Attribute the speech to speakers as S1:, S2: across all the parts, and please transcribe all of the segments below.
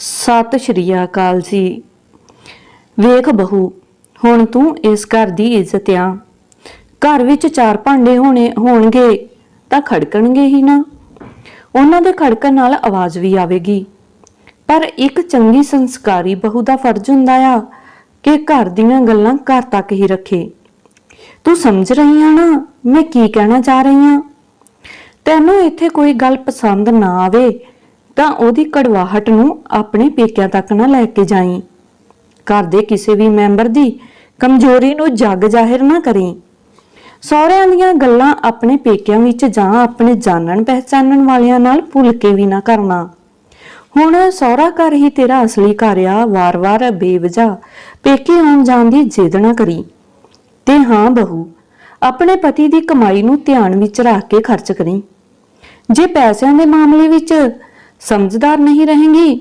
S1: ਸਤਿ ਸ਼੍ਰੀ ਅਕਾਲ ਜੀ। ਵੇਖ ਬਹੂ, ਹੁਣ ਤੂੰ ਇਸ ਘਰ ਦੀ ਇੱਜ਼ਤ ਆ। ਘਰ ਵਿੱਚ ਚਾਰ ਭਾਂਡੇ ਹੋਣੇ ਹੋਣਗੇ ਤਾਂ ਖੜਕਣਗੇ ਹੀ ਨਾ। ਉਹਨਾਂ ਦੇ ਖੜਕਣ ਨਾਲ ਆਵਾਜ਼ ਵੀ ਆਵੇਗੀ। ਪਰ ਇੱਕ ਚੰਗੀ ਸੰਸਕਾਰੀ ਬਹੂ ਦਾ ਫਰਜ਼ ਹੁੰਦਾ ਆ ਕਿ ਘਰ ਦੀਆਂ ਗੱਲਾਂ ਘਰ ਤੱਕ ਹੀ ਰੱਖੇ। ਤੂੰ ਸਮਝ ਰਹੀ ਆ ਨਾ ਮੈਂ ਕੀ ਕਹਿਣਾ ਚਾਹ ਰਹੀ ਆ? ਤੈਨੂੰ ਇੱਥੇ ਕੋਈ ਗੱਲ ਪਸੰਦ ਨਾ ਆਵੇ ਤਾਂ ਉਹਦੀ ਕੜਵਾਹਟ ਨੂੰ ਆਪਣੇ ਪੇਕਿਆਂ ਤੱਕ ਨਾ ਲੈ ਕੇ ਜਾਈਂ। ਘਰ ਦੇ ਕਿਸੇ ਵੀ ਮੈਂਬਰ ਦੀ ਕਮਜ਼ੋਰੀ ਨੂੰ ਜੱਗ ਜ਼ਾਹਿਰ ਨਾ ਕਰੀਂ। ਸਹੁਰਿਆਂ ਦੀਆਂ ਗੱਲਾਂ ਆਪਣੇ ਪੇਕਿਆਂ ਵਿੱਚ ਜਾਂ ਆਪਣੇ ਜਾਣਨ ਪਹਿਚਾਨਣ ਵਾਲਿਆਂ ਨਾਲ ਭੁੱਲ ਕੇ ਵੀ ਨਾ ਕਰਨਾ। ਹੁਣ ਸਹੁਰਾ ਘਰ ਹੀ ਤੇਰਾ ਅਸਲੀ ਘਰ ਆ, ਵਾਰ-ਵਾਰ ਬੇਵਜਾ ਪੇਕੇ ਆਉਣ ਜਾਣ ਦੀ ਜਿੱਦ ਨਾ ਕਰੀ। ਤੇ ਹਾਂ ਬਹੂ, ਆਪਣੇ ਪਤੀ ਦੀ ਕਮਾਈ ਨੂੰ ਧਿਆਨ ਵਿੱਚ ਰੱਖ ਕੇ ਖਰਚ ਕਰੀ। ਜੇ ਪੈਸਿਆਂ ਦੇ ਮਾਮਲੇ ਵਿੱਚ ਸਮਝਦਾਰ ਨਹੀਂ ਰਹੇਂਗੀ,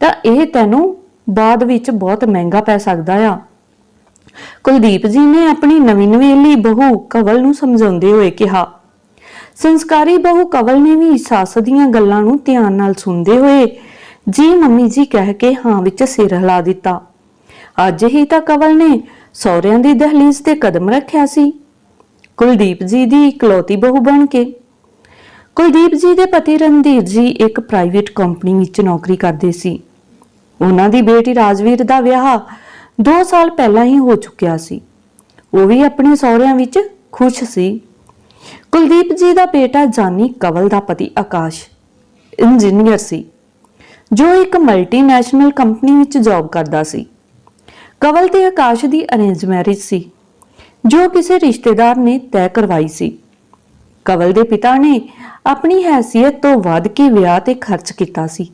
S1: ਤਾਂ ਇਹ ਤੈਨੂੰ ਬਾਅਦ ਵਿੱਚ ਬਹੁਤ ਮਹਿੰਗਾ ਪੈ ਸਕਦਾ ਆ। ਕੁਲਦੀਪ ਜੀ ਨੇ ਆਪਣੀ ਨਵੀਂ ਨਵੇਲੀ ਬਹੂ ਕਵਲ ਨੂੰ ਸਮਝਾਉਂਦੇ ਹੋਏ ਕਿਹਾ। ਸੰਸਕਾਰੀ ਬਹੂ ਕਵਲ ਨੇ ਵੀ ਸੱਸ ਦੀਆਂ ਗੱਲਾਂ ਨੂੰ ਧਿਆਨ ਨਾਲ ਸੁਣਦੇ ਹੋਏ ਜੀ ਮੰਮੀ ਜੀ ਕਹਿ ਕੇ ਹਾਂ ਵਿੱਚ ਸਿਰ ਹਿਲਾ ਦਿੱਤਾ। ਅੱਜ ਹੀ ਤਾਂ ਕਵਲ ਨੇ ਸਹੁਰਿਆਂ ਦੀ ਦਹਲੀਜ਼ ਤੇ ਕਦਮ ਰੱਖਿਆ ਸੀ। ਕੁਲਦੀਪ ਜੀ ਦੀ ਇਕਲੌਤੀ ਬਹੂ ਬਣ ਕੇ ਕੁਲਦੀਪ ਜੀ ਦੇ ਪਤੀ ਰਣਧੀਰ ਜੀ ਇੱਕ ਪ੍ਰਾਈਵੇਟ ਕੰਪਨੀ ਵਿੱਚ ਨੌਕਰੀ ਕਰਦੇ ਸੀ। ਉਹਨਾਂ ਦੀ ਬੇਟੀ ਰਾਜਵੀਰ ਦਾ ਵਿਆਹ 2 ਸਾਲ ਪਹਿਲਾਂ ਹੀ ਹੋ ਚੁੱਕਿਆ ਸੀ। ਉਹ ਵੀ ਆਪਣੇ ਸਹੁਰਿਆਂ ਵਿੱਚ ਖੁਸ਼ ਸੀ। ਕੁਲਦੀਪ ਜੀ ਦਾ ਬੇਟਾ ਜਾਨੀ ਕਵਲ ਦਾ ਪਤੀ ਆਕਾਸ਼ ਇੰਜੀਨੀਅਰ ਸੀ, ਜੋ ਇੱਕ ਮਲਟੀਨੈਸ਼ਨਲ ਕੰਪਨੀ ਵਿੱਚ ਜੌਬ ਕਰਦਾ ਸੀ। ਕਵਲ ਤੇ ਆਕਾਸ਼ ਦੀ ਅਰੇਂਜ ਮੈਰਿਜ ਸੀ, ਜੋ ਕਿਸੇ ਰਿਸ਼ਤੇਦਾਰ ਨੇ ਤੈਅ ਕਰਵਾਈ ਸੀ। ਕਵਲ ਦੇ ਪਿਤਾ ਨੇ ਆਪਣੀ ਹੈਸੀਅਤ ਤੋਂ ਵੱਧ ਕੇ ਵਿਆਹ ਤੇ ਖਰਚ ਕੀਤਾ ਸੀ।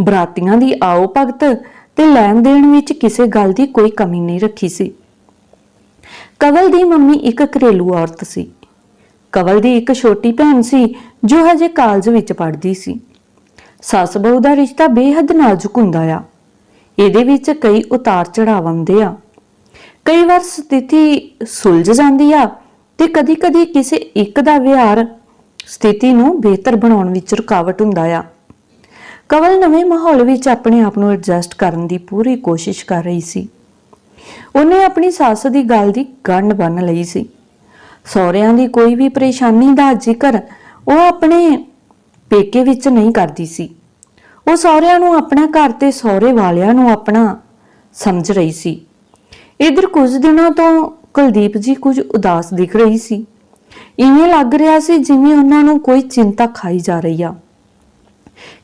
S1: ਬਰਾਤੀਆਂ ਦੀ ਆਓ ਭਗਤ ਤੇ ਲੈਣ ਦੇਣ ਵਿੱਚ ਕਿਸੇ ਗੱਲ ਦੀ ਕੋਈ ਕਮੀ ਨਹੀਂ ਰੱਖੀ ਸੀ। ਕਵਲ ਦੀ ਮੰਮੀ ਇੱਕ ਘਰੇਲੂ ਔਰਤ ਸੀ। ਕਵਲ ਦੀ ਇੱਕ ਛੋਟੀ ਭੈਣ ਸੀ ਜੋ ਹਜੇ ਕਾਲਜ ਵਿੱਚ ਪੜ੍ਹਦੀ ਸੀ। ਸੱਸ ਬਹੂ ਦਾ ਰਿਸ਼ਤਾ ਬੇਹੱਦ ਨਾਜ਼ੁਕ ਹੁੰਦਾ ਆ। ਇਹਦੇ ਵਿੱਚ ਕਈ ਉਤਾਰ ਚੜਾਵ ਆਉਂਦੇ ਆ। ਕਈ ਵਾਰ ਸਥਿਤੀ ਸੁਲਝ ਜਾਂਦੀ ਆ ਤੇ ਕਦੀ-ਕਦੀ ਕਿਸੇ ਇੱਕ ਦਾ ਵਿਹਾਰ ਸਥਿਤੀ ਨੂੰ ਬਿਹਤਰ ਬਣਾਉਣ ਵਿੱਚ ਰੁਕਾਵਟ ਹੁੰਦਾ ਆ। ਕਵਲ ਨਵੇਂ ਮਾਹੌਲ ਵਿੱਚ ਆਪਣੇ ਆਪ ਨੂੰ ਐਡਜਸਟ ਕਰਨ ਦੀ ਪੂਰੀ ਕੋਸ਼ਿਸ਼ ਕਰ ਰਹੀ ਸੀ। ਉਹਨੇ ਆਪਣੀ ਸੱਸ ਦੀ ਗੱਲ ਦੀ ਗੰਢ ਬੰਨ ਲਈ ਸੀ। ਸਹੁਰਿਆਂ ਦੀ ਕੋਈ ਵੀ ਪਰੇਸ਼ਾਨੀ ਦਾ ਜ਼ਿਕਰ ਉਹ ਆਪਣੇ ਪੇਕੇ ਵਿੱਚ ਨਹੀਂ ਕਰਦੀ ਸੀ। ਉਹ ਸਹੁਰਿਆਂ ਨੂੰ ਆਪਣਾ ਘਰ ਤੇ ਸਹੁਰੇ ਵਾਲਿਆਂ ਨੂੰ ਆਪਣਾ ਸਮਝ ਰਹੀ ਸੀ। ਇਧਰ ਕੁਝ ਦਿਨਾਂ ਤੋਂ ਕੁਲਦੀਪ ਜੀ ਕੁਝ ਉਦਾਸ ਦਿਖ ਰਹੀ ਸੀ। ਇਵੇਂ ਲੱਗ ਰਿਹਾ ਸੀ ਜਿਵੇਂ ਉਹਨਾਂ ਨੂੰ ਕੋਈ ਚਿੰਤਾ ਖਾਈ ਜਾ ਰਹੀ ਆ।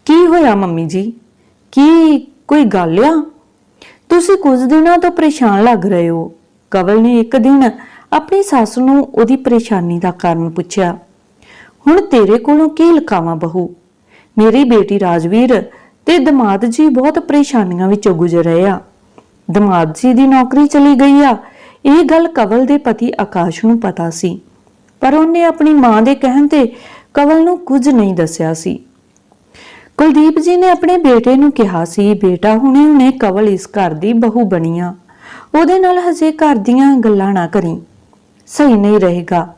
S1: ਕੀ ਹੋਇਆ ਮੰਮੀ ਜੀ? ਕੀ ਕੋਈ ਗੱਲ ਆ? ਤੁਸੀਂ ਕੁਝ ਦਿਨਾਂ ਤੋਂ ਪਰੇਸ਼ਾਨ ਲੱਗ ਰਹੇ ਹੋ। ਕਵਲ ਨੇ ਇੱਕ ਦਿਨ ਆਪਣੀ ਸੱਸ ਨੂੰ ਉਹਦੀ ਪਰੇਸ਼ਾਨੀ ਦਾ ਕਾਰਨ ਪੁੱਛਿਆ। ਹੁਣ ਤੇਰੇ ਕੋਲੋਂ ਕੀ ਲਕਾਵਾਂ ਬਹੂ? ਮੇਰੀ ਬੇਟੀ ਰਾਜਵੀਰ ਤੇ ਦਮਾਦ ਜੀ ਬਹੁਤ ਪਰੇਸ਼ਾਨੀਆਂ ਵਿੱਚੋਂ ਗੁਜ਼ਰ ਰਹੇ ਆ। ਦਮਾਦ ਜੀ ਦੀ ਨੌਕਰੀ ਚਲੀ ਗਈ ਆ ਇਹ ਗੱਲ ਕਵਲ ਦੇ ਪਤੀ ਆਕਾਸ਼ ਨੂੰ ਪਤਾ ਸੀ, ਪਰ ਉਹਨੇ ਆਪਣੀ ਮਾਂ ਦੇ ਕਹਿਣ ਤੇ ਕਵਲ ਨੂੰ ਕੁਝ ਨਹੀਂ ਦੱਸਿਆ ਸੀ। ਕੁਲਦੀਪ ਜੀ ਨੇ ਆਪਣੇ ਬੇਟੇ ਨੂੰ ਕਿਹਾ ਸੀ, ਬੇਟਾ, ਹੁਣੇ ਹੁਣੇ ਕਵਲ ਇਸ ਘਰ ਦੀ ਬਹੂ ਬਣੀ ਆ। ਉਹਦੇ ਨਾਲ ਹਜੇ ਘਰ ਦੀਆਂ ਗੱਲਾਂ ਨਾ ਕਰੀ। ਸਹੀ ਨਹੀਂ ਰਹੇਗਾ।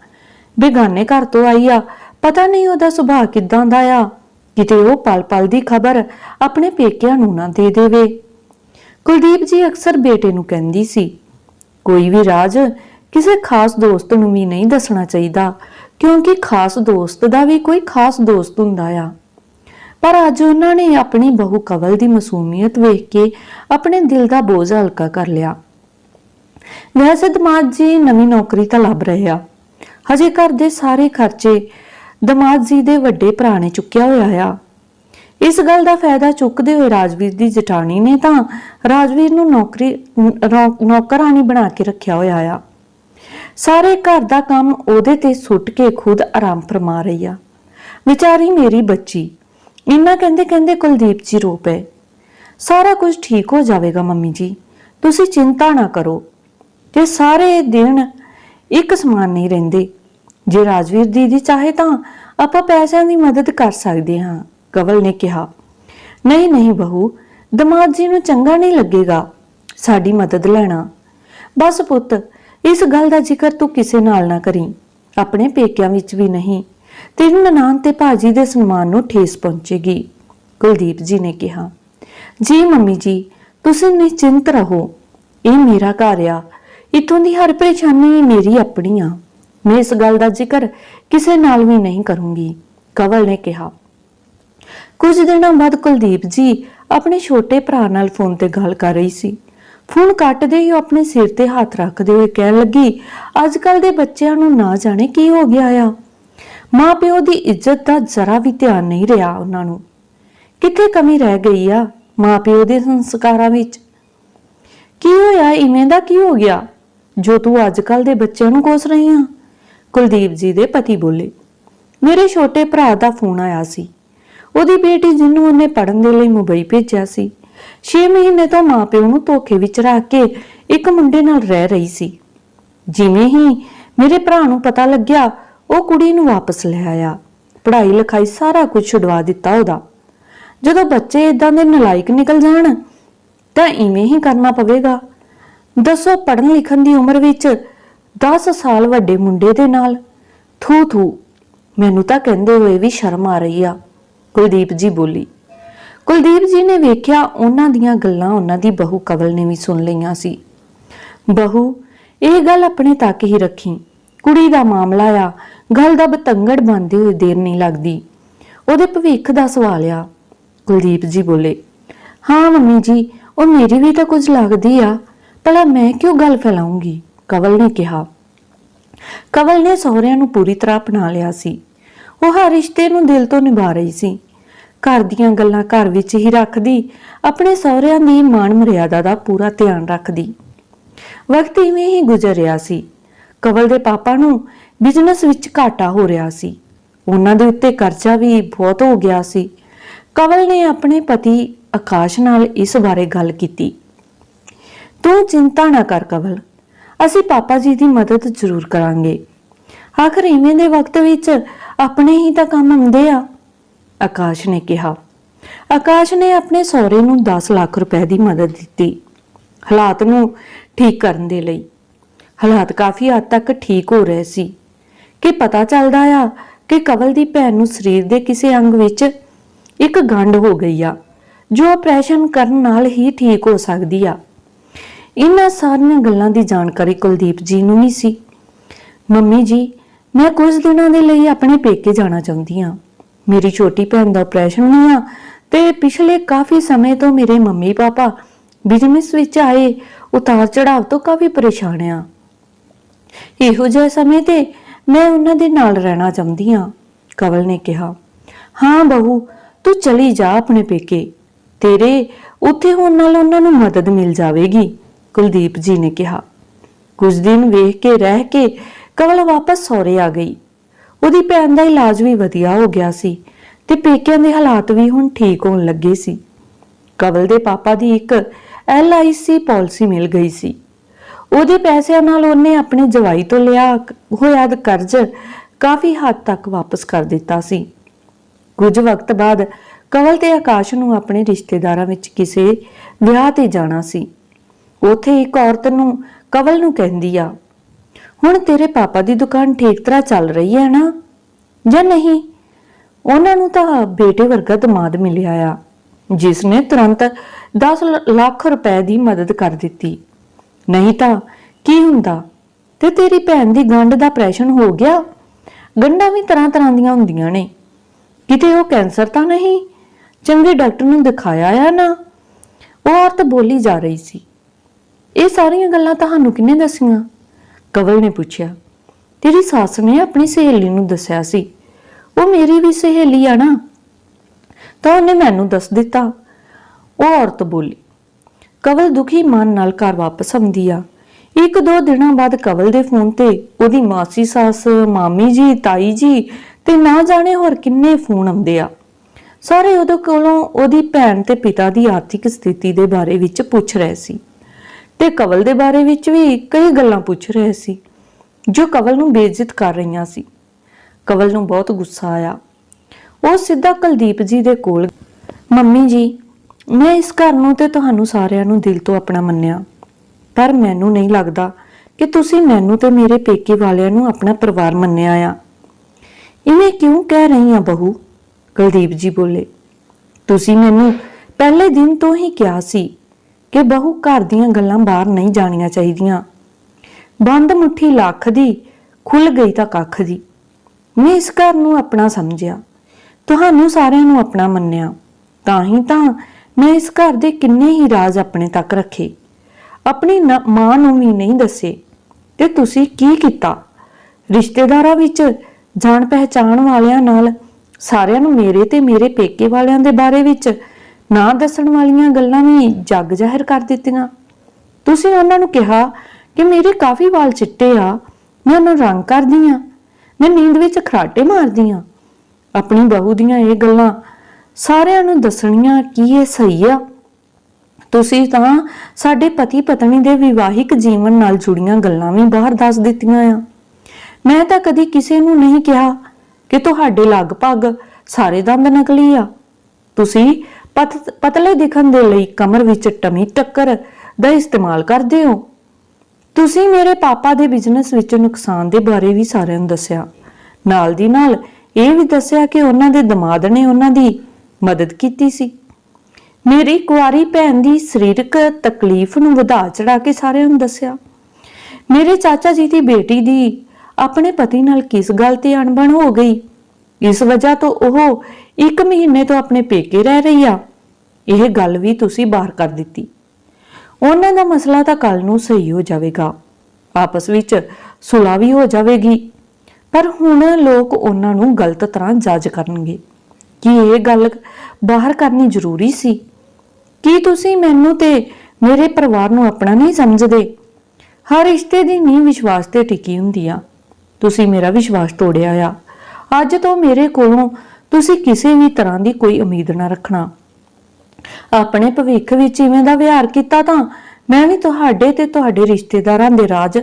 S1: ਬੇਗਾਨੇ ਘਰ ਤੋਂ ਆਈ ਆ। ਪਤਾ ਨਹੀਂ ਉਹਦਾ ਸੁਭਾਅ ਕਿਦਾਂ ਦਾ ਆ। ਕਿਤੇ ਉਹ ਪਲ-ਪਲ ਦੀ ਖਬਰ ਆਪਣੇ ਪੇਕਿਆਂ ਨੂੰ ਨਾ ਦੇ ਦੇਵੇ। ਕੁਲਦੀਪ ਜੀ ਅਕਸਰ ਬੇਟੇ ਨੂੰ ਕਹਿੰਦੀ ਸੀ ਕੋਈ ਵੀ ਰਾਜ ਕਿਸੇ ਖਾਸ ਦੋਸਤ ਨੂੰ ਵੀ ਨਹੀਂ ਦੱਸਣਾ ਚਾਹੀਦਾ, ਕਿਉਂਕਿ ਖਾਸ ਦੋਸਤ ਦਾ ਵੀ ਕੋਈ ਖਾਸ ਦੋਸਤ ਹੁੰਦਾ ਆ। ਪਰ ਅੱਜ ਉਹਨਾਂ ਨੇ ਆਪਣੀ ਬਹੂ ਕਵਲ ਦੀ ਮਾਸੂਮੀਅਤ ਵੇਖ ਕੇ ਆਪਣੇ ਦਿਲ ਦਾ ਬੋਝ ਹਲਕਾ ਕਰ ਲਿਆ। ਵੈਸੇ ਦਮਾਦ ਜੀ ਨਵੀਂ ਨੌਕਰੀ ਤਾਂ ਲੱਭ ਰਹੇ ਆ। ਹਜੇ ਘਰ ਦੇ ਸਾਰੇ ਖਰਚੇ ਦਮਾਦ ਜੀ ਦੇ ਵੱਡੇ ਭਰਾ ਨੇ ਚੁੱਕਿਆ ਹੋਇਆ ਆ। ਇਸ ਗੱਲ ਦਾ ਫਾਇਦਾ ਚੁੱਕਦੇ ਹੋਏ ਰਾਜਵੀਰ ਦੀ ਜਟਾਣੀ ਨੇ ਤਾਂ ਰਾਜਵੀਰ ਨੂੰ ਨੌਕਰੀ, ਨੌ- ਨੌਕਰਾਨੀ ਬਣਾ ਕੇ ਰੱਖਿਆ ਹੋਇਆ ਆ। ਸਾਰੇ ਘਰ ਦਾ ਕੰਮ ਉਹਦੇ ਤੇ ਸੁੱਟ ਕੇ ਖੁਦ ਆਰਾਮ ਫਰਮਾ ਰਹੀ ਆ। ਵਿਚਾਰੀ ਮੇਰੀ ਬੱਚੀ, ਇੰਨਾ ਕਹਿੰਦੇ ਕਹਿੰਦੇ ਕੁਲਦੀਪ ਜੀ ਰੋ ਪਏ। ਸਾਰਾ ਕੁਝ ਠੀਕ ਹੋ ਜਾਵੇਗਾ ਮੰਮੀ ਜੀ, ਤੁਸੀਂ ਚਿੰਤਾ ਨਾ ਕਰੋ। ਤੇ ਸਾਰੇ ਦਿਨ ਇੱਕ ਸਮਾਨ ਨਹੀਂ ਰਹਿੰਦੇ। ਜੇ ਰਾਜਵੀਰ ਦੀਦੀ ਚਾਹੇ ਤਾਂ ਆਪਾਂ ਪੈਸਿਆਂ ਦੀ ਮਦਦ ਕਰ ਸਕਦੇ ਹਾਂ। ਕਵਲ ਨੇ ਕਿਹਾ, ਨਹੀਂ ਨਹੀਂ ਬਹੂ, ਦਮਾਦ ਜੀ ਨੂੰ ਚੰਗਾ ਨਹੀਂ ਲੱਗੇਗਾ। ਸਾਡੀ ਮਦਦ ਲੈਣਾ। ਬਸ ਪੁੱਤ, ਇਸ ਗੱਲ ਦਾ ਜ਼ਿਕਰ ਤੂੰ ਕਿਸੇ ਨਾਲ ਨਾ ਕਰੀ। ਆਪਣੇ ਪੇਕਿਆਂ ਵਿੱਚ ਵੀ ਨਹੀਂ, ਤੇਰੀ ਨਨਾਣ ਤੇ ਭਾਜੀ ਦੇ ਸਨਮਾਨ ਨੂੰ ਠੇਸ ਪਹੁੰਚੇਗੀ। ਕੁਲਦੀਪ ਜੀ ਨੇ ਕਿਹਾ, ਜੀ ਮੰਮੀ ਜੀ, ਤੁਸੀਂ ਨਿਸ਼ਚਿੰਤ ਰਹੋ। ਇਹ ਮੇਰਾ ਘਰ ਆ। ਇਥੋਂ ਦੀ ਹਰ ਪਰੇਸ਼ਾਨੀ ਮੇਰੀ ਆਪਣੀ ਆ। ਮੈਂ ਇਸ ਗੱਲ ਦਾ ਜ਼ਿਕਰ ਕਿਸੇ ਨਾਲ ਵੀ ਨਹੀਂ ਕਰੂੰਗੀ, ਕਵਲ ਨੇ ਕਿਹਾ। ਕੁਝ ਦਿਨਾਂ ਬਾਅਦ ਕੁਲਦੀਪ ਜੀ ਆਪਣੇ ਛੋਟੇ ਭਰਾ ਨਾਲ ਫੋਨ ਤੇ ਗੱਲ ਕਰ ਰਹੀ ਸੀ। ਫੋਨ ਕੱਟਦੇ ਹੀ ਉਹ ਆਪਣੇ ਸਿਰ ਤੇ ਹੱਥ ਰੱਖਦੇ ਹੋਏ ਕਹਿਣ ਲੱਗੀ ਅੱਜ ਕੱਲ ਦੇ ਬੱਚਿਆਂ ਨੂੰ ਨਾ ਜਾਣੇ ਕੀ ਹੋ ਗਿਆ ਆ। ਮਾਂ ਪਿਓ ਦੀ ਇੱਜ਼ਤ ਦਾ ਜ਼ਰਾ ਵੀ ਧਿਆਨ ਨਹੀਂ ਰਿਹਾ ਉਹਨਾਂ ਨੂੰ। ਕਿੱਥੇ ਕਮੀ ਰਹਿ ਗਈ ਆ ਮਾਂ ਪਿਓ ਦੇ ਸੰਸਕਾਰਾਂ ਵਿੱਚ? ਕੀ ਹੋਇਆ? ਇਵੇਂ ਦਾ ਕੀ ਹੋ ਗਿਆ? ਜੋ ਤੂੰ ਅੱਜ ਕੱਲ ਦੇ ਬੱਚਿਆਂ ਨੂੰ ਕੋਸ ਰਹੀ ਆ? ਕੁਲਦੀਪ ਜੀ ਦੇ ਪਤੀ ਬੋਲੇ। ਮੇਰੇ ਛੋਟੇ ਭਰਾ ਦਾ ਫੋਨ ਆਇਆ ਸੀ। ਉਹਦੀ ਬੇਟੀ ਜਿਹਨੂੰ ਉਹਨੇ ਪੜਨ ਦੇ ਲਈ ਮੁੰਬਈ ਭੇਜਿਆ ਸੀ। 6 ਮਹੀਨੇ ਤੋਂ ਮਾਪਿਓ ਨੂੰ ਧੋਖੇ ਵਿੱਚ ਰੱਖ ਕੇ ਇੱਕ ਮੁੰਡੇ ਨਾਲ ਰਹਿ ਰਹੀ ਸੀ। ਜਿਵੇਂ ਹੀ ਮੇਰੇ ਭਰਾ ਨੂੰ ਪਤਾ ਲੱਗਿਆ, ਉਹ ਕੁੜੀ ਨੂੰ ਵਾਪਸ ਲੈ ਆਇਆ। ਪੜ੍ਹਾਈ ਲਿਖਾਈ ਸਾਰਾ ਕੁਝ ਛੁਡਵਾ ਦਿੱਤਾ ਉਹਦਾ। ਜਦੋਂ ਬੱਚੇ ਇਦਾਂ ਦੇ ਨਲਾਇਕ ਨਿਕਲ ਜਾਣ, ਤਾਂ ਇਵੇਂ ਹੀ ਕਰਨਾ ਪਵੇਗਾ। ਦੱਸੋ ਪੜ੍ਹਨ ਲਿਖਣ ਦੀ ਉਮਰ ਵਿੱਚ 10 ਸਾਲ ਵੱਡੇ ਮੁੰਡੇ ਦੇ ਨਾਲ? ਥੂ ਥੂ ਮੈਨੂੰ ਤਾਂ ਕਹਿੰਦੇ ਹੋਏ ਵੀ ਸ਼ਰਮ ਆ ਰਹੀ ਆ। ਕੁਲਦੀਪ ਜੀ ਬੋਲੀ। ਕੁਲਦੀਪ ਜੀ ਨੇ ਵੇਖਿਆ ਉਹਨਾਂ ਦੀਆਂ ਗੱਲਾਂ ਉਹਨਾਂ ਦੀ ਬਹੂ ਕਵਲ ਨੇ ਵੀ ਸੁਣ ਲਈਆਂ ਸੀ। ਬਹੂ, ਇਹ ਗੱਲ ਆਪਣੇ ਤੱਕ ਹੀ ਰੱਖੀ। ਕੁੜੀ ਦਾ ਮਾਮਲਾ ਆ, ਗੱਲ ਦਾ ਬਤੰਗੜ ਬੰਦੇ ਹੋਏ ਦੇਰ ਨਹੀਂ ਲੱਗਦੀ। ਉਹਦੇ ਭਵਿੱਖ ਦਾ ਸਵਾਲ ਆ, ਕੁਲਦੀਪ ਜੀ ਬੋਲੇ। ਹਾਂ ਮੰਮੀ ਜੀ, ਉਹ ਮੇਰੀ ਵੀ ਤਾਂ ਕੁਝ ਲੱਗਦੀ ਆ, ਭਲਾ ਮੈਂ ਕਿਉਂ ਗੱਲ ਫੈਲਾਉਂਗੀ? ਕਵਲ ਨੇ ਕਿਹਾ। ਕਵਲ ਨੇ ਸਹੁਰਿਆਂ ਨੂੰ ਪੂਰੀ ਤਰ੍ਹਾਂ ਅਪਣਾ ਲਿਆ ਸੀ। ਉਹ ਹਰ ਰਿਸ਼ਤੇ ਨੂੰ ਦਿਲ ਤੋਂ ਨਿਭਾ ਰਹੀ ਸੀ। ਘਰ ਦੀਆਂ ਗੱਲਾਂ ਘਰ ਵਿੱਚ ਹੀ ਰੱਖਦੀ, ਆਪਣੇ ਸਹੁਰਿਆਂ ਦੀ ਮਾਣ ਮਰਿਆਦਾ ਦਾ ਪੂਰਾ ਧਿਆਨ ਰੱਖਦੀ। ਵਕਤ ਇਵੇਂ ਹੀ ਗੁਜ਼ਰ ਰਿਹਾ ਸੀ। ਕਵਲ ਦੇ ਪਾਪਾ ਨੂੰ ਬਿਜ਼ਨਸ ਵਿੱਚ ਘਾਟਾ ਹੋ ਰਿਹਾ ਸੀ। ਉਹਨਾਂ ਦੇ ਉੱਤੇ ਕਰਜ਼ਾ ਵੀ ਬਹੁਤ ਹੋ ਗਿਆ ਸੀ। ਕਵਲ ਨੇ ਆਪਣੇ ਪਤੀ ਆਕਾਸ਼ ਨਾਲ ਇਸ ਬਾਰੇ ਗੱਲ ਕੀਤੀ। ਤੂੰ ਚਿੰਤਾ ਨਾ ਕਰ ਕਵਲ। ਅਸੀਂ ਪਾਪਾ ਜੀ ਦੀ ਮਦਦ ਜ਼ਰੂਰ ਕਰਾਂਗੇ। ਆਖਰ ਇਵੇਂ ਦੇ ਵਕਤ ਵਿੱਚ ਆਪਣੇ ਹੀ ਤਾਂ ਕੰਮ ਆਉਂਦੇ ਆ। ਆਕਾਸ਼ ਨੇ ਕਿਹਾ। ਆਕਾਸ਼ ਨੇ ਆਪਣੇ ਸਹੁਰੇ ਨੂੰ 10 ਲੱਖ ਰੁਪਏ ਦੀ ਮਦਦ ਦਿੱਤੀ। ਹਾਲਾਤ ਨੂੰ ਠੀਕ ਕਰਨ ਦੇ ਲਈ। ਹਾਲਾਤ ਕਾਫੀ ਹੱਦ ਤੱਕ ਠੀਕ ਹੋ ਰਹੇ ਸੀ। ਕਿ ਪਤਾ ਚੱਲਦਾ ਆ ਕਿ ਕਵਲ ਦੀ ਭੈਣ ਨੂੰ ਸਰੀਰ ਦੇ ਕਿਸੇ ਅੰਗ ਵਿੱਚ ਇੱਕ ਗੰਢ ਹੋ ਗਈ ਆ, ਜੋ ਆਪਰੇਸ਼ਨ ਕਰਨ ਨਾਲ ਹੀ ਠੀਕ ਹੋ ਸਕਦੀ ਆ। ਇਹਨਾਂ ਸਾਰੀਆਂ ਗੱਲਾਂ ਦੀ ਜਾਣਕਾਰੀ ਕੁਲਦੀਪ ਜੀ ਨੂੰ ਨਹੀਂ ਸੀ। ਮੰਮੀ ਜੀ, ਮੈਂ ਕੁਝ ਦਿਨਾਂ ਦੇ ਲਈ ਆਪਣੇ ਪੇਕੇ ਜਾਣਾ ਚਾਹੁੰਦੀ ਹਾਂ। ਮੇਰੀ ਛੋਟੀ ਭੈਣ ਦਾ ਆਪਰੇਸ਼ਨ ਹੋਇਆ ਤੇ ਪਿਛਲੇ ਕਾਫੀ ਸਮੇਂ ਤੋਂ ਮੇਰੇ ਮੰਮੀ ਪਾਪਾ ਬਿਜ਼ਨਸ ਵਿੱਚ ਆਏ, ਉਤਾਰ ਚੜਾਵ ਤੋਂ ਕਾਫੀ ਪਰੇਸ਼ਾਨ ਆ। ਇਹੋ ਜਿਹੇ ਸਮੇਂ ਤੇ ਮੈਂ ਉਹਨਾਂ ਦੇ ਨਾਲ ਰਹਿਣਾ ਚਾਹੁੰਦੀ ਹਾਂ, ਕਵਲ ਨੇ ਕਿਹਾ। ਹਾਂ ਬਹੂ, ਤੂੰ ਚਲੀ ਜਾ ਆਪਣੇ ਪੇਕੇ। ਤੇਰੇ ਉੱਥੇ ਹੋਣ ਨਾਲ ਉਹਨਾਂ ਨੂੰ ਮਦਦ ਮਿਲ ਜਾਵੇਗੀ, ਕੁਲਦੀਪ ਜੀ ਨੇ ਕਿਹਾ। ਕੁਝ ਦਿਨ ਵੇਖ ਕੇ ਰਹਿ ਕੇ ਕਵਲ ਵਾਪਸ ਸਹੁਰੇ ਆ ਗਈ। ਉਹਦੀ ਭੈਣ ਦਾ ਇਲਾਜ ਵੀ ਵਧੀਆ ਹੋ ਗਿਆ ਸੀ ਤੇ ਪੇਕਿਆਂ ਦੇ ਹਾਲਾਤ ਵੀ ਹੁਣ ਠੀਕ ਹੋਣ ਲੱਗੇ ਸੀ। ਕਵਲ ਦੇ ਪਾਪਾ ਦੀ ਇੱਕ ਐਲਆਈਸੀ ਪਾਲਿਸੀ ਮਿਲ ਗਈ ਸੀ। ਉਹਦੇ ਪੈਸਿਆਂ ਨਾਲ ਉਹਨੇ ਆਪਣੇ ਜਵਾਈ ਤੋਂ ਲਿਆ ਹੋਇਆ ਕਰਜ਼ ਕਾਫੀ ਹੱਦ ਤੱਕ ਵਾਪਸ ਕਰ ਦਿੱਤਾ ਸੀ। ਕੁਝ ਵਕਤ ਬਾਅਦ ਕਵਲ ਤੇ ਆਕਾਸ਼ ਨੂੰ ਆਪਣੇ ਰਿਸ਼ਤੇਦਾਰਾਂ ਵਿੱਚ ਕਿਸੇ ਵਿਆਹ ਤੇ ਜਾਣਾ ਸੀ। ਉਥੇ ਇੱਕ ਔਰਤ ਨੂੰ ਕਵਲ ਨੂੰ ਕਹਿੰਦੀ ਆ ਹੁਣ ਤੇਰੇ ਪਾਪਾ ਦੀ ਦੁਕਾਨ ਠੀਕ ਤਰ੍ਹਾਂ ਚੱਲ ਰਹੀ ਹੈ ਨਾ? ਜਾਂ ਨਹੀਂ? ਉਹਨਾਂ ਨੂੰ ਤਾਂ ਬੇਟੇ ਵਰਗਾ ਦਮਾਦ ਮਿਲਿਆ ਆ ਜਿਸ ਨੇ ਤੁਰੰਤ 10 ਲੱਖ ਰੁਪਏ ਦੀ ਮਦਦ ਕਰ ਦਿੱਤੀ। ਨਹੀਂ ਤਾਂ ਕੀ ਹੁੰਦਾ? ਤੇ ਤੇਰੀ ਭੈਣ ਦੀ ਗੰਢ ਦਾ ਆਪਰੇਸ਼ਨ ਹੋ ਗਿਆ? ਗੰਢਾਂ ਵੀ ਤਰ੍ਹਾਂ ਤਰ੍ਹਾਂ ਦੀਆਂ ਹੁੰਦੀਆਂ ਨੇ। ਕਿਤੇ ਉਹ ਕੈਂਸਰ ਤਾਂ ਨਹੀਂ? ਚੰਗੇ ਡਾਕਟਰ ਨੂੰ ਦਿਖਾਇਆ ਆ ਨਾ? ਉਹ ਔਰਤ ਬੋਲੀ ਜਾ ਰਹੀ ਸੀ। ਇਹ ਸਾਰੀਆਂ ਗੱਲਾਂ ਤੁਹਾਨੂੰ ਕਿਹਨੇ ਦੱਸੀਆਂ? ਕਵਲ ਨੇ ਪੁੱਛਿਆ, ਤੇਰੀ ਸੱਸ ਨੇ ਆਪਣੀ ਸਹੇਲੀ ਨੂੰ ਦੱਸਿਆ ਸੀ। ਉਹ ਮੇਰੀ ਵੀ ਸਹੇਲੀ ਆ ਨਾ? ਤਾਂ ਉਹਨੇ ਮੈਨੂੰ ਦੱਸ ਦਿੱਤਾ। ਉਹ ਔਰਤ ਬੋਲੀ, ਕਵਲ ਦੁਖੀ ਮਨ ਨਾਲ ਘਰ ਵਾਪਸ ਆਉਂਦੀ ਆ। ਇੱਕ ਦੋ ਦਿਨਾਂ ਬਾਅਦ ਕਵਲ ਦੇ ਫੋਨ ਤੇ ਉਹਦੀ ਮਾਸੀ ਸੱਸ, ਮਾਮੀ ਜੀ, ਤਾਈ ਜੀ ਤੇ ਨਾ ਜਾਣੇ ਹੋਰ ਕਿੰਨੇ ਫੋਨ ਆਉਂਦੇ ਆ। ਸਾਰੇ ਉਹਦੇ ਕੋਲੋਂ ਉਹਦੀ ਭੈਣ ਤੇ ਪਿਤਾ ਦੀ ਆਰਥਿਕ ਸਥਿਤੀ ਦੇ ਬਾਰੇ ਵਿੱਚ ਪੁੱਛ ਰਹੇ ਸੀ। ਤੇ ਕਵਲ ਦੇ ਬਾਰੇ ਵਿੱਚ ਵੀ ਕਈ ਗੱਲਾਂ ਪੁੱਛ ਰਹੇ ਸੀ, ਜੋ ਕਵਲ ਨੂੰ ਬੇਇੱਜ਼ਤ ਕਰ ਰਹੀਆਂ ਸੀ। ਕਵਲ ਨੂੰ ਬਹੁਤ ਗੁੱਸਾ ਆਇਆ। ਉਹ ਸਿੱਧਾ ਕੁਲਦੀਪ ਜੀ ਦੇ ਕੋਲ, ਮੰਮੀ ਜੀ, ਮੈਂ ਇਸ ਘਰ ਨੂੰ ਤੇ ਤੁਹਾਨੂੰ ਸਾਰਿਆਂ ਨੂੰ ਦਿਲ ਤੋਂ ਆਪਣਾ ਮੰਨਿਆ, ਪਰ ਮੈਨੂੰ ਨਹੀਂ ਲੱਗਦਾ ਕਿ ਤੁਸੀਂ ਮੈਨੂੰ ਤੇ ਮੇਰੇ ਪੇਕੇ ਵਾਲਿਆਂ ਨੂੰ ਆਪਣਾ ਪਰਿਵਾਰ ਮੰਨਿਆ ਆ। ਇਵੇਂ ਕਿਉਂ ਕਹਿ ਰਹੀ ਆ ਬਹੂ? ਕੁਲਦੀਪ ਜੀ ਬੋਲੇ, ਤੁਸੀਂ ਮੈਨੂੰ ਪਹਿਲੇ ਦਿਨ ਤੋਂ ਹੀ ਕਿਹਾ ਸੀ ਕਿ ਬਹੂ ਘਰ ਦੀਆਂ ਗੱਲਾਂ ਬਾਹਰ ਨਹੀਂ ਜਾਣੀਆਂ ਚਾਹੀਦੀਆਂ। ਬੰਦ ਮੁੱਠੀ ਲੱਖ ਦੀ ਖੁੱਲ ਗਈ ਤਾਂ ਕੱਖ ਦੀ। ਮੈਂ ਇਸ ਘਰ ਨੂੰ ਆਪਣਾ ਸਮਝਿਆ। ਤੁਹਾਨੂੰ ਸਾਰਿਆਂ ਨੂੰ ਆਪਣਾ ਮੰਨਿਆ। ਤਾਂ ਹੀ ਤਾਂ ਮੈਂ ਇਸ ਘਰ ਦੇ ਕਿੰਨੇ ਹੀ ਰਾਜ਼ ਆਪਣੇ ਤੱਕ ਰੱਖੇ। ਆਪਣੀ ਮਾਂ ਨੂੰ ਵੀ ਨਹੀਂ ਦੱਸੇ। ਤੇ ਤੁਸੀਂ ਕੀ ਕੀਤਾ? ਰਿਸ਼ਤੇਦਾਰਾਂ ਵਿੱਚ ਜਾਣ ਪਹਿਚਾਣ ਵਾਲਿਆਂ ਨਾਲ, ਸਾਰਿਆਂ ਨੂੰ ਮੇਰੇ ਤੇ ਮੇਰੇ ਪੇਕੇ ਵਾਲਿਆਂ ਦੇ ਬਾਰੇ ਵਿੱਚ ਨਾ ਦੱਸਣ ਵਾਲੀਆਂ ਗੱਲਾਂ ਵੀ ਜੱਗ ਜ਼ਾਹਿਰ ਕਰ ਦਿੱਤੀਆਂ। ਤੁਸੀਂ ਉਹਨਾਂ ਨੂੰ ਕਿਹਾ ਕਿ ਮੇਰੇ ਕਾਫੀ ਵਾਲ ਚਿੱਟੇ ਆ, ਮੈਂ ਉਹਨਾਂ ਰੰਗ ਕਰਦੀ ਆ, ਮੈਂ ਨੀਂਦ ਵਿੱਚ ਖਰਾਟੇ ਮਾਰਦੀ ਆ। ਆਪਣੀ ਬਹੂ ਦੀਆਂ ਇਹ ਗੱਲਾਂ ਸਾਰਿਆਂ ਨੂੰ ਦੱਸਣੀਆਂ ਕੀ ਇਹ ਸਹੀ ਆ? ਤੁਸੀਂ ਤਾਂ ਸਾਡੇ ਪਤੀ ਪਤਨੀ ਦੇ ਵਿਵਾਹਿਕ ਜੀਵਨ ਨਾਲ ਜੁੜੀਆਂ ਗੱਲਾਂ ਵੀ ਬਾਹਰ ਦੱਸ ਦਿੱਤੀਆਂ ਆ। ਮੈਂ ਤਾਂ ਕਦੀ ਕਿਸੇ ਨੂੰ ਨਹੀਂ ਕਿਹਾ ਕਿ ਤੁਹਾਡੇ ਲਗਭਗ ਸਾਰੇ ਦੰਦ ਨਕਲੀ ਆ। ਤੁਸੀਂ ਪਤਲੇ ਦਿਖਣ ਦੇ ਲਈ ਕਮਰ ਵਿੱਚ ਟਮੀ ਟੱਕਰ ਦਾ ਇਸਤੇਮਾਲ ਕਰਦੇ ਹੋ। ਤੁਸੀਂ ਮੇਰੇ ਪਾਪਾ ਦੇ ਬਿਜ਼ਨਸ ਵਿੱਚ ਨੁਕਸਾਨ ਦੇ ਬਾਰੇ ਵੀ ਸਾਰਿਆਂ ਨੂੰ ਦੱਸਿਆ। ਨਾਲ ਦੀ ਨਾਲ ਇਹ ਵੀ ਦੱਸਿਆ ਕਿ ਉਹਨਾਂ ਦੇ ਦਮਾਦ ਨੇ ਉਹਨਾਂ ਦੀ ਮਦਦ ਕੀਤੀ ਸੀ। ਮੇਰੀ ਕੁਆਰੀ ਭੈਣ ਦੀ ਸਰੀਰਕ ਤਕਲੀਫ ਨੂੰ ਵਧਾ ਚੜਾ ਕੇ ਸਾਰਿਆਂ ਨੂੰ ਦੱਸਿਆ। ਮੇਰੇ ਚਾਚਾ ਜੀ ਦੀ ਬੇਟੀ ਦੀ ਆਪਣੇ ਪਤੀ ਨਾਲ ਕਿਸ ਗੱਲ ਤੇ ਅਣਬਣ ਹੋ ਗਈ? ਇਸ ਵਜ੍ਹਾ ਤੋਂ ਉਹ ਇੱਕ ਮਹੀਨੇ ਤੋਂ ਆਪਣੇ ਪੇਕੇ ਰਹਿ ਰਹੀ ਆ। ਇਹ ਗੱਲ ਵੀ ਤੁਸੀਂ ਬਾਹਰ ਕਰ ਦਿੱਤੀ। ਉਹਨਾਂ ਦਾ ਮਸਲਾ ਤਾਂ ਕੱਲ ਨੂੰ ਸਹੀ ਹੋ ਜਾਵੇਗਾ। ਆਪਸ ਵਿੱਚ ਸੁਲਾ ਵੀ ਹੋ ਜਾਵੇਗੀ। ਪਰ ਹੁਣ ਲੋਕ ਉਹਨਾਂ ਨੂੰ ਗਲਤ ਤਰ੍ਹਾਂ ਜੱਜ ਕਰਨਗੇ। ਕੀ ਇਹ ਗੱਲ ਬਾਹਰ ਕਰਨੀ ਜ਼ਰੂਰੀ ਸੀ? ਕੀ ਤੁਸੀਂ ਮੈਨੂੰ ਤੇ ਮੇਰੇ ਪਰਿਵਾਰ ਨੂੰ ਆਪਣਾ ਨਹੀਂ ਸਮਝਦੇ? ਹਰ ਰਿਸ਼ਤੇ ਦੀ ਨੀਂਹ ਵਿਸ਼ਵਾਸ ਤੇ ਟਿਕੀ ਹੁੰਦੀ ਆ। ਤੁਸੀਂ ਮੇਰਾ ਵਿਸ਼ਵਾਸ ਤੋੜਿਆ ਆ। ਅੱਜ ਤੋਂ ਮੇਰੇ ਕੋਲੋਂ ਤੁਸੀਂ ਕਿਸੇ ਵੀ ਤਰ੍ਹਾਂ ਦੀ ਕੋਈ ਉਮੀਦ ਨਾ ਰੱਖਣਾ। ਆਪਣੇ ਭਵਿੱਖ ਵਿੱਚ ਇਵੇਂ ਦਾ ਵਿਹਾਰ ਕੀਤਾ ਤਾਂ ਮੈਂ ਵੀ ਤੁਹਾਡੇ ਤੇ ਤੁਹਾਡੇ ਰਿਸ਼ਤੇਦਾਰਾਂ ਦੇ ਰਾਜ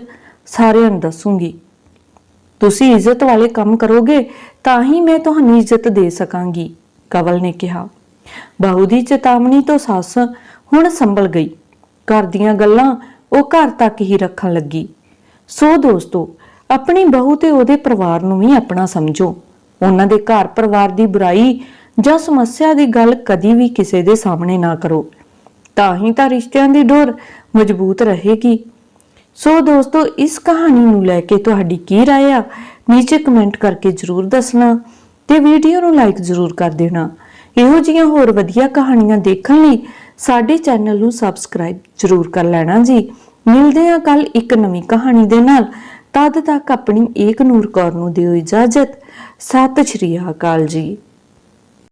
S1: ਸਾਰਿਆਂ ਨੂੰ ਦੱਸੂਗੀ। ਤੁਸੀਂ ਇੱਜ਼ਤ ਵਾਲੇ ਕੰਮ ਕਰੋਗੇ ਤਾਂ ਹੀ ਮੈਂ ਤੁਹਾਨੂੰ ਇੱਜ਼ਤ ਦੇ ਸਕਾਂਗੀ, ਕਵਲ ਨੇ ਕਿਹਾ। ਬਹੂ ਦੀ ਚੇਤਾਵਨੀ ਤੋਂ ਸੱਸ ਹੁਣ ਸੰਭਲ ਗਈ। ਘਰ ਦੀਆਂ ਗੱਲਾਂ ਉਹ ਘਰ ਤੱਕ ਹੀ ਰੱਖਣ ਲੱਗੀ। ਸੋ ਦੋਸਤੋ, ਆਪਣੀ ਬਹੂ ਤੇ ਉਹਦੇ ਪਰਿਵਾਰ ਨੂੰ ਵੀ ਆਪਣਾ ਸਮਝੋ। ਉਹਨਾਂ ਦੇ ਘਰ ਪਰਿਵਾਰ ਦੀ ਬੁਰਾਈ ਜਾਂ ਸਮੱਸਿਆ ਦੀ ਗੱਲ ਕਦੀ ਵੀ ਕਿਸੇ ਦੇ ਸਾਹਮਣੇ ਨਾ ਕਰੋ ਤਾਂ ਹੀ ਤਾਂ ਰਿਸ਼ਤਿਆਂ ਦੀ ਡੋਰ ਮਜ਼ਬੂਤ ਰਹੇਗੀ ਸੋ ਦੋਸਤੋ ਇਸ ਕਹਾਣੀ ਨੂੰ ਲੈ ਕੇ ਤੁਹਾਡੀ ਕੀ رائے ਆ ਨੀਚੇ ਕਮੈਂਟ ਕਰਕੇ ਜਰੂਰ ਦੱਸਣਾ ਤੇ ਵੀਡੀਓ ਨੂੰ ਲਾਈਕ ਜਰੂਰ ਕਰ ਦੇਣਾ ਇਹੋ ਜਿਹੀਆਂ ਹੋਰ ਵਧੀਆ ਕਹਾਣੀਆਂ ਦੇਖਣ ਲਈ ਸਾਡੇ ਚੈਨਲ ਨੂੰ ਸਬਸਕ੍ਰਾਈਬ ਜਰੂਰ ਕਰ ਲੈਣਾ ਜੀ ਮਿਲਦੇ ਹਾਂ ਕੱਲ ਇੱਕ ਨਵੀਂ ਕਹਾਣੀ ਦੇ ਨਾਲ ਤਦ ਤੱਕ ਆਪਣੀ ਏਕ ਨੂਰ ਕੌਰ ਨੂੰ ਦਿਓ ਇਜਾਜ਼ਤ ਸਤਿ ਸ਼੍ਰੀ ਅਕਾਲ ਜੀ